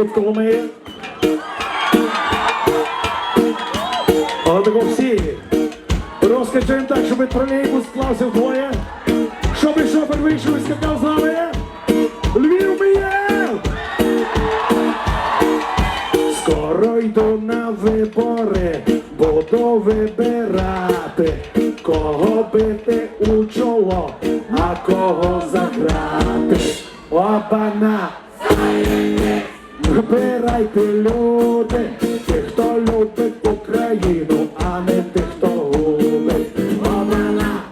від Коломиї. Але тако всі. Розкачаємо так, щоб тролейбус склався вдвоє. Щоб і шофер вийшов і скакав з нами. Львів ми є! Скоро йду на вибори, буду вибирати, кого бити у чоло, а кого заграти. Опана! Вибирайте люди, тих, хто любить Україну, а не тих, хто губить. Опана!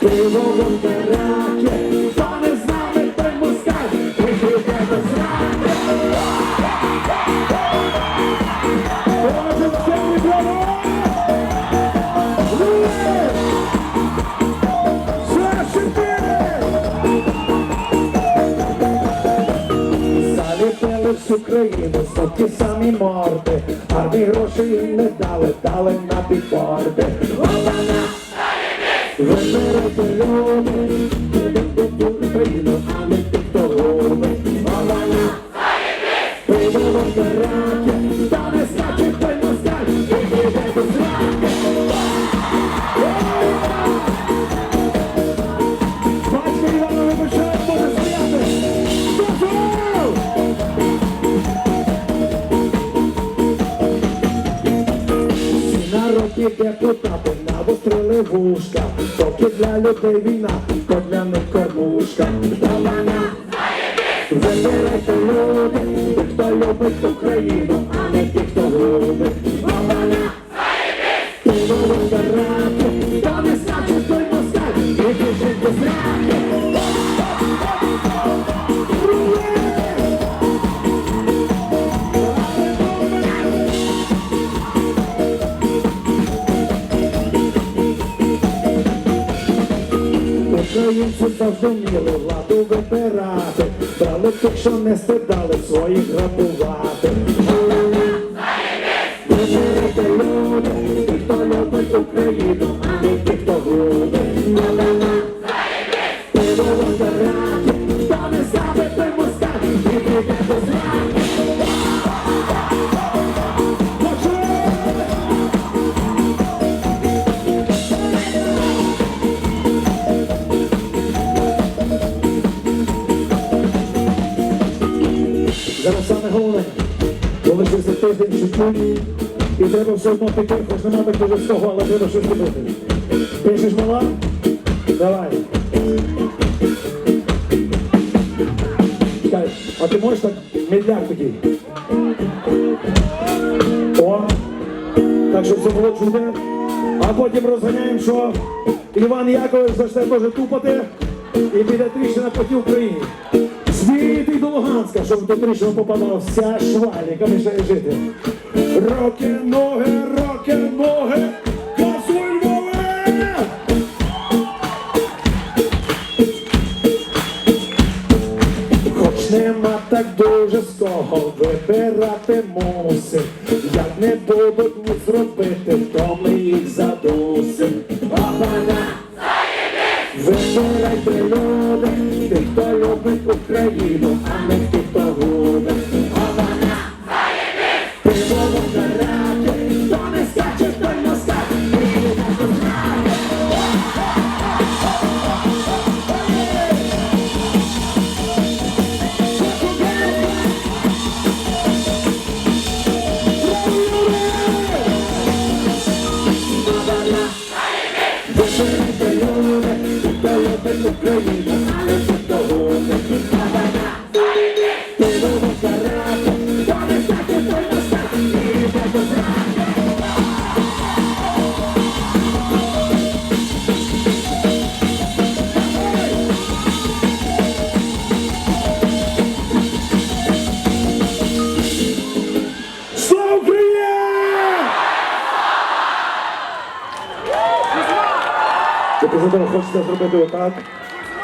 Пиво вибирайте, хто не з нами, той москаль, і живе без ради. Разом з всю країну, сотні самі морди, гарні грошей їм не дали, дали на бікборди. Опана! Вибирайте люди, Україну, а не тих, хто губить. Опана! Пиво вибирайте, Народні депутати навострили вушка, поки для людей війна, то для них кормушка. Давана! Вибирайте люди, тих, хто любить Україну, а не ті, хто губить. Давана! Пиво вибирати, та не значить той москаль, і біжить до зраки. Українці завжди вміли владу вибирати, брали тих, що не стидали своїх грабувати. Люди, хто любить Україну, Зараз саме головне, залишився тиждень чуть-чуть, і треба все одно піти, хоч нема так дуже з того, але треба щось робити. Пишеш мала? Давай. Чекай, а ти можеш так медляк такий? О, так щоб це було чудо. А потім розганяємо, що Іван Яковлевич зачне теж тупати і піде тріщина по тій Україні. Луганська, щоб до тріщину попадала вся шваль, яка мішає жити. Роки, ноги, роки, ноги, газуй Львове! Хоч нема так дуже з кого вибирати мусим. Як не будуть ні зробити, то ми їх задусим. Вибирайте люди, тих, хто любить Україну, а не хто любить representando a Força da Tropa do Otago.